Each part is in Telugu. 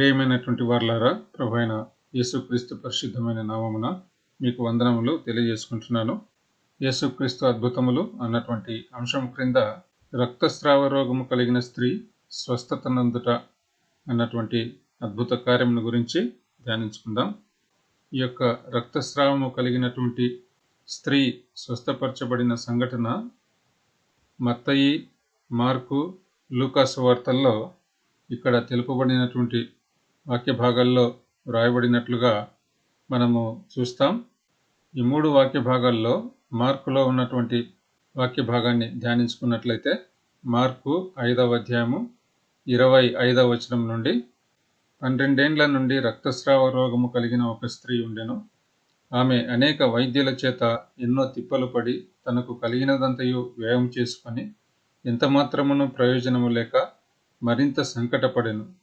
ప్రియమైనటువంటి వార్లారా ప్రభైన యేసుక్రీస్తు పరిశుద్ధమైన నామమున మీకు వందనములు తెలియజేసుకుంటున్నాను. యేసుక్రీస్తు అద్భుతములు అన్నటువంటి అంశం క్రింద రక్తస్రావ రోగము కలిగిన స్త్రీ స్వస్థత నందుట అన్నటువంటి అద్భుత కార్యమును గురించి ధ్యానించుకుందాం. ఈ యొక్క రక్తస్రావము కలిగినటువంటి స్త్రీ స్వస్థపరచబడిన సంఘటన మత్తయి మార్కు లూకాసు వార్తల్లో ఇక్కడ తెలుపబడినటువంటి వాక్య భాగాల్లో వ్రాయబడినట్లుగా మనము చూస్తాం. ఈ మూడు వాక్య భాగాల్లో మార్కులో ఉన్నటువంటి వాక్య భాగాన్ని ధ్యానించుకున్నట్లయితే మార్కు ఐదవ అధ్యాయము ఇరవై ఐదవ వచనం నుండి పన్నెండేండ్ల నుండి రక్తస్రావ రోగము కలిగిన ఒక స్త్రీ ఉండెను. ఆమె అనేక వైద్యుల చేత ఎన్నో తిప్పలు పడి తనకు కలిగినదంతయు వ్యయం చేసుకొని ఎంత మాత్రమును ప్రయోజనము లేక మరింత సంకటపడెను.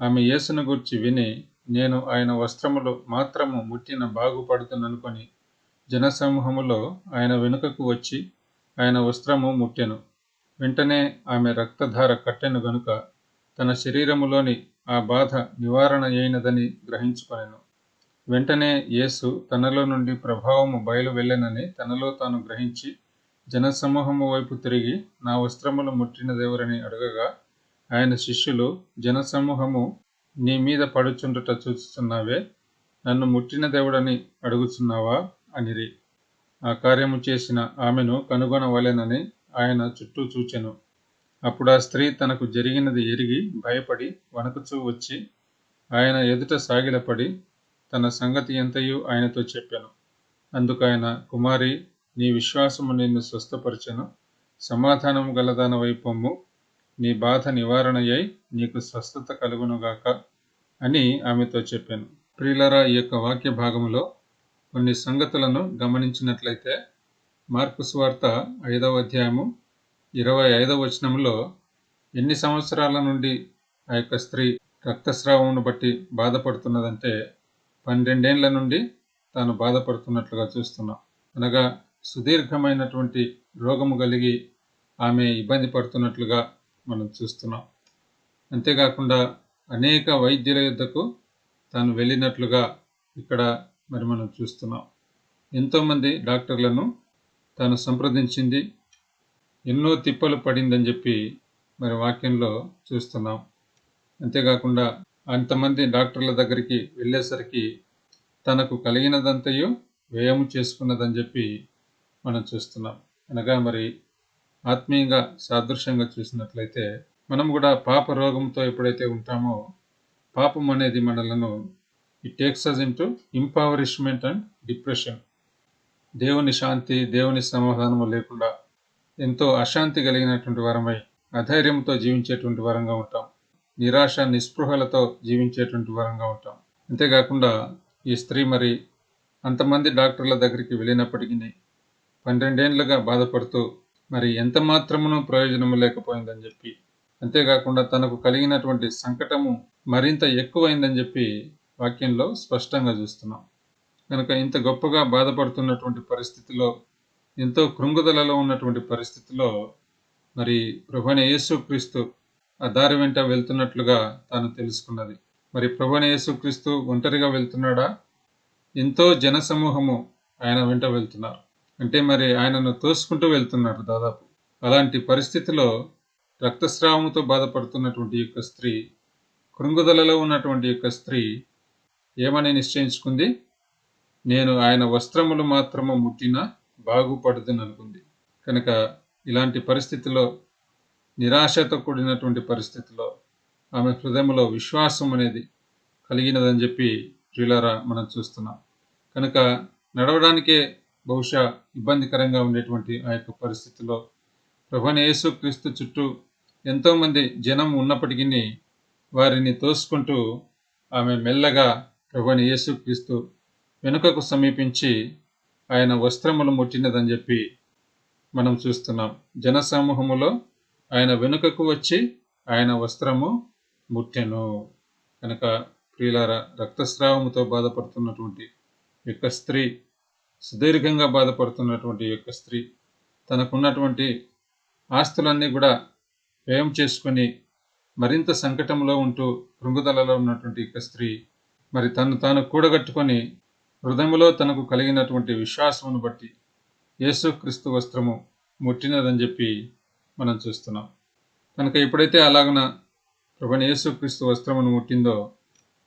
ఆమె యేసును గుర్చి విని నేను ఆయన వస్త్రములు మాత్రము ముట్టిన బాగుపడుతుననుకొని జనసమూహములో ఆయన వెనుకకు వచ్చి ఆయన వస్త్రము ముట్టెను. వెంటనే ఆమె రక్తధార కట్టెను గనుక తన శరీరములోని ఆ బాధ నివారణ అయినదని గ్రహించుకొనెను. వెంటనే యేసు తనలో నుండి ప్రభావము బయలు వెళ్ళనని తనలో తాను గ్రహించి జనసమూహము వైపు తిరిగి నా వస్త్రములు ముట్టినదెవరని అడగగా ఆయన శిష్యులు జనసమూహము నీ మీద పడుచుండుట చూస్తున్నావే నన్ను ముట్టిన దేవుడని అడుగుచున్నావా? అనిరి. ఆ కార్యము చేసిన ఆమెను కనుగొనవలెనని ఆయన చుట్టూ చూచెను. అప్పుడు ఆ స్త్రీ తనకు జరిగినది ఎరిగి భయపడి వణకుచూ వచ్చి ఆయన ఎదుట సాగిలపడి తన సంగతి ఎంతయూ ఆయనతో చెప్పాను. అందుకు ఆయన కుమారి నీ విశ్వాసము నిన్ను స్వస్థపరచను. సమాధానము గలదాన వైపొమ్ము నీ బాధ నివారణయ్యై నీకు స్వస్థత కలుగునుగాక అని ఆమెతో చెప్పాను. ప్రియులరా ఈ యొక్క వాక్య భాగంలో కొన్ని సంగతులను గమనించినట్లయితే మార్కు స్వార్త ఐదవ అధ్యాయము ఇరవై ఐదవ వచనంలో ఎన్ని సంవత్సరాల నుండి ఆ యొక్క స్త్రీ రక్తస్రావమును బట్టి బాధపడుతున్నదంటే పన్నెండేండ్ల నుండి తాను బాధపడుతున్నట్లుగా చూస్తున్నాం. అనగా సుదీర్ఘమైనటువంటి రోగము కలిగి ఆమె ఇబ్బంది పడుతున్నట్లుగా మనం చూస్తున్నాం. అంతేకాకుండా అనేక వైద్యుల యుద్ధకు తాను వెళ్ళినట్లుగా ఇక్కడ మరి మనం చూస్తున్నాం. ఎంతోమంది డాక్టర్లను తాను సంప్రదించింది ఎన్నో తిప్పలు పడిందని చెప్పి మరి వాక్యంలో చూస్తున్నాం. అంతేకాకుండా అంతమంది డాక్టర్ల దగ్గరికి వెళ్ళేసరికి తనకు కలిగినదంతయు వ్యయము చేసుకున్నదని చెప్పి మనం చూస్తున్నాం. అనగా మరి ఆత్మీయంగా సాదృశ్యంగా చూసినట్లయితే మనం కూడా పాప రోగంతో ఎప్పుడైతే ఉంటామో పాపం అనేది మనలను it takes us into impoverishment and depression దేవుని శాంతి దేవుని సమాధానము లేకుండా ఎంతో అశాంతి కలిగినటువంటి వరమై అధైర్యంతో జీవించేటువంటి వరంగా ఉంటాం. నిరాశ నిస్పృహలతో జీవించేటువంటి వరంగా ఉంటాం. అంతేకాకుండా ఈ స్త్రీ మరి అంతమంది డాక్టర్ల దగ్గరికి వెళ్ళినప్పటికీ పన్నెండేండ్లుగా బాధపడుతూ మరి ఎంత మాత్రమునో ప్రయోజనము లేకపోయిందని చెప్పి అంతేకాకుండా తనకు కలిగినటువంటి సంకటము మరింత ఎక్కువైందని చెప్పి వాక్యంలో స్పష్టంగా చూస్తున్నాం. కనుక ఇంత గొప్పగా బాధపడుతున్నటువంటి పరిస్థితిలో ఎంతో కృంగుదలలో ఉన్నటువంటి పరిస్థితిలో మరి ప్రభుణ యేసుక్రీస్తు ఆ దారి వెంట వెళ్తున్నట్లుగా తాను తెలుసుకున్నది. మరి ప్రభుణ యేసుక్రీస్తు ఒంటరిగా వెళ్తున్నాడా? ఎంతో జనసమూహము ఆయన వెంట వెళ్తున్నారు. అంటే మరి ఆయనను తోసుకుంటూ వెళ్తున్నారు దాదాపు. అలాంటి పరిస్థితిలో రక్తస్రావంతో బాధపడుతున్నటువంటి యొక్క స్త్రీ కృంగుదలలో ఉన్నటువంటి యొక్క స్త్రీ ఏమని నిశ్చయించుకుంది? నేను ఆయన వస్త్రములు మాత్రము ముట్టినా బాగుపడుతుంది అనుకుంది. కనుక ఇలాంటి పరిస్థితిలో నిరాశతో కూడినటువంటి పరిస్థితిలో ఆమె హృదయంలో విశ్వాసం అనేది కలిగినదని చెప్పి ప్రియులరా మనం చూస్తున్నాం. కనుక నడవడానికే బహుశా ఇబ్బందికరంగా ఉండేటువంటి ఆ యొక్క పరిస్థితిలో ప్రభుని యేసుక్రీస్తు చుట్టూ ఎంతోమంది జనం ఉన్నప్పటికీ వారిని తోసుకుంటూ ఆమె మెల్లగా ప్రభుని యేసుక్రీస్తు వెనుకకు సమీపించి ఆయన వస్త్రములు ముట్టినదని చెప్పి మనం చూస్తున్నాం. జనసమూహములో ఆయన వెనుకకు వచ్చి ఆయన వస్త్రము ముట్టెను. కనుక ప్రియులార రక్తస్రావముతో బాధపడుతున్నటువంటి యొక్క స్త్రీ సుదీర్ఘంగా బాధపడుతున్నటువంటి యొక్క స్త్రీ తనకున్నటువంటి ఆస్తులన్నీ కూడా వ్యయం చేసుకొని మరింత సంకటంలో ఉంటూ కృంగుదలలో ఉన్నటువంటి యొక్క స్త్రీ మరి తను తాను కూడగట్టుకొని హృదయంలో తనకు కలిగినటువంటి విశ్వాసమును బట్టి యేసుక్రీస్తు వస్త్రము ముట్టినదని చెప్పి మనం చూస్తున్నాం. కనుక ఎప్పుడైతే అలాగన ప్రభుని యేసుక్రీస్తు వస్త్రమును ముట్టిందో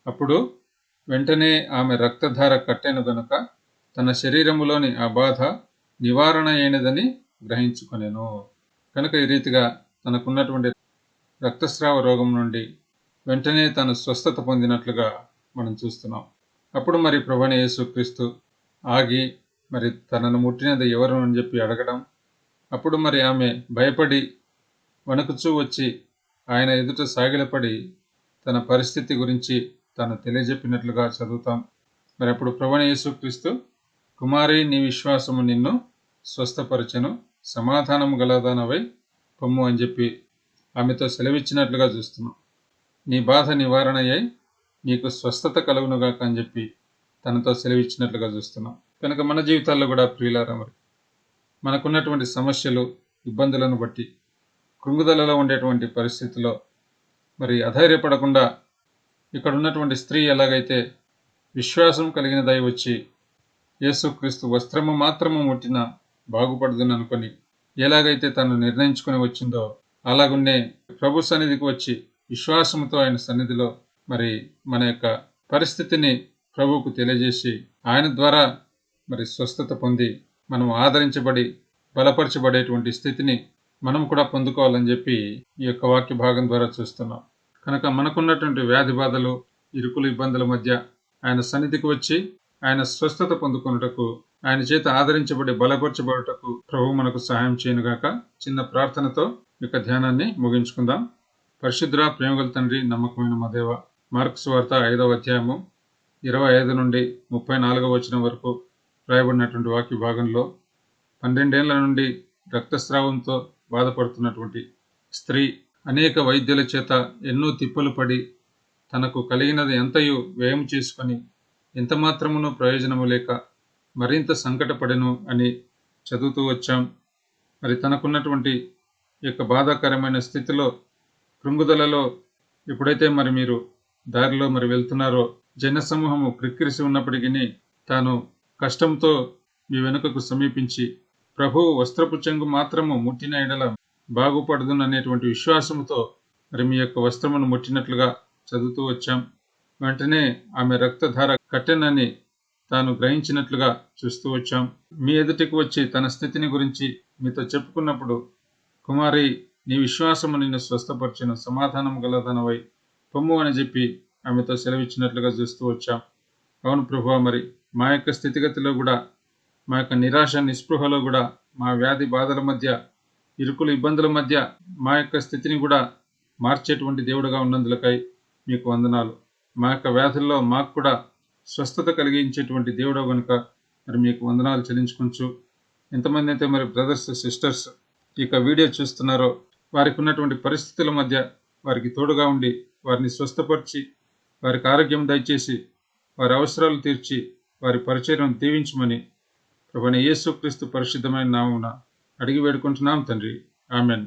అప్పుడు వెంటనే ఆమె రక్తధార కట్టెను గనుక తన శరీరములోని ఆ బాధ నివారణ అయినదని గ్రహించుకొనెను. కనుక ఈ రీతిగా తనకున్నటువంటి రక్తస్రావ రోగం నుండి వెంటనే తను స్వస్థత పొందినట్లుగా మనం చూస్తున్నాం. అప్పుడు మరి ప్రభుని యేసుక్రీస్తు ఆగి మరి తనను ముట్టినది ఎవరు అని చెప్పి అడగడం అప్పుడు మరి ఆమె భయపడి వణుకుచూ వచ్చి ఆయన ఎదుట సాగిలపడి తన పరిస్థితి గురించి తాను తెలియజెప్పినట్లుగా చదువుతాం. మరి అప్పుడు ప్రభుణ యేసుక్రీస్తు కుమారి నీ విశ్వాసము నిన్ను స్వస్థపరచను. సమాధానం గలదానవై పొమ్ము అని చెప్పి ఆమెతో సెలవిచ్చినట్లుగా చూస్తున్నాం. నీ బాధ నివారణ అయి నీకు స్వస్థత కలుగునుగాక అని చెప్పి తనతో సెలవిచ్చినట్లుగా చూస్తున్నాం. కనుక మన జీవితాల్లో కూడా ప్రియులారా మరి మనకున్నటువంటి సమస్యలు ఇబ్బందులను బట్టి కృంగుదలలో ఉండేటువంటి పరిస్థితిలో మరి అధైర్యపడకుండా ఇక్కడ ఉన్నటువంటి స్త్రీ ఎలాగైతే విశ్వాసం కలిగినదై వచ్చి యేసుక్రీస్తు వస్త్రము మాత్రము ముట్టినా బాగుపడదని అనుకొని ఎలాగైతే తను నిర్ణయించుకుని వచ్చిందో అలాగున్నే ప్రభు సన్నిధికి వచ్చి విశ్వాసంతో ఆయన సన్నిధిలో మరి మన యొక్క పరిస్థితిని ప్రభువుకు తెలియజేసి ఆయన ద్వారా మరి స్వస్థత పొంది మనం ఆదరించబడి బలపరచబడేటువంటి స్థితిని మనం కూడా పొందుకోవాలని చెప్పి ఈ యొక్క వాక్య భాగం ద్వారా చూస్తున్నాం. కనుక మనకున్నటువంటి వ్యాధి బాధలు ఇరుకులు ఇబ్బందుల మధ్య ఆయన సన్నిధికి వచ్చి ఆయన స్వస్థత పొందుకొనుటకు ఆయన చేత ఆదరించబడి బలపరచబడుటకు ప్రభు మనకు సహాయం చేయనుగాక చిన్న ప్రార్థనతో ఈ యొక్క ధ్యానాన్ని ముగించుకుందాం. పరిశుద్ర ప్రేమగల తండ్రి నమ్మకమైన మా దేవ మార్క్స్ వార్త ఐదవ అధ్యాయము ఇరవై ఐదు నుండి ముప్పై నాలుగవ వచనం వరకు రాయబడినటువంటి వాక్య భాగంలో పన్నెండేళ్ళ నుండి రక్తస్రావంతో బాధపడుతున్నటువంటి స్త్రీ అనేక వైద్యుల చేత ఎన్నో తిప్పలు పడి తనకు కలిగినది ఎంతయో వ్యయం చేసుకొని ఎంత మాత్రమునో ప్రయోజనము లేక మరింత సంకటపడెను అని చదువుతూ వచ్చాం. మరి తనకున్నటువంటి యొక్క బాధాకరమైన స్థితిలో కృంగుదలలో ఎప్పుడైతే మరి మీరు దారిలో మరి వెళ్తున్నారో జనసమూహము క్రిక్కిరిసి ఉన్నప్పటికీ తాను కష్టంతో మీ వెనుకకు సమీపించి ప్రభు వస్త్రపు చెంగు మాత్రము ముట్టిన ఎడల బాగుపడదుననేటువంటి విశ్వాసంతో మరి మీ యొక్క వస్త్రమును ముట్టినట్లుగా చదువుతూ వచ్చాం. వెంటనే ఆమె రక్తధార కట్టెనని తాను గ్రహించినట్లుగా చూస్తూ వచ్చాం. మీ ఎదుటికి వచ్చి తన స్థితిని గురించి మీతో చెప్పుకున్నప్పుడు కుమారి నీ విశ్వాసము నిన్ను స్వస్థపరిచిన సమాధానం గలదనవై పొమ్ము అని చెప్పి ఆమెతో సెలవిచ్చినట్లుగా చూస్తూ వచ్చాం. అవును ప్రభు మరి మా యొక్క స్థితిగతిలో కూడా మా యొక్క నిరాశ నిస్పృహలో కూడా మా వ్యాధి బాధల మధ్య ఇరుకుల ఇబ్బందుల మధ్య మా యొక్క స్థితిని కూడా మార్చేటువంటి దేవుడుగా ఉన్నందులకై మీకు వందనాలు. మా యొక్క వ్యాధుల్లో మాకు కూడా స్వస్థత కలిగించేటువంటి దేవుడు కనుక మరి మీకు వందనాలు చెల్లించుకోవచ్చు ఎంతమంది అయితే మరి బ్రదర్స్ సిస్టర్స్ ఈ యొక్క వీడియో చూస్తున్నారో వారికి ఉన్నటువంటి పరిస్థితుల మధ్య వారికి తోడుగా ఉండి వారిని స్వస్థపరిచి వారికి ఆరోగ్యం దయచేసి వారి అవసరాలు తీర్చి వారి పరిచయం దీవించమని ప్రభుని యేసుక్రీస్తు పరిశుద్ధమైన నామున అడిగి వేడుకుంటున్నాం తండ్రి. ఆమెన్.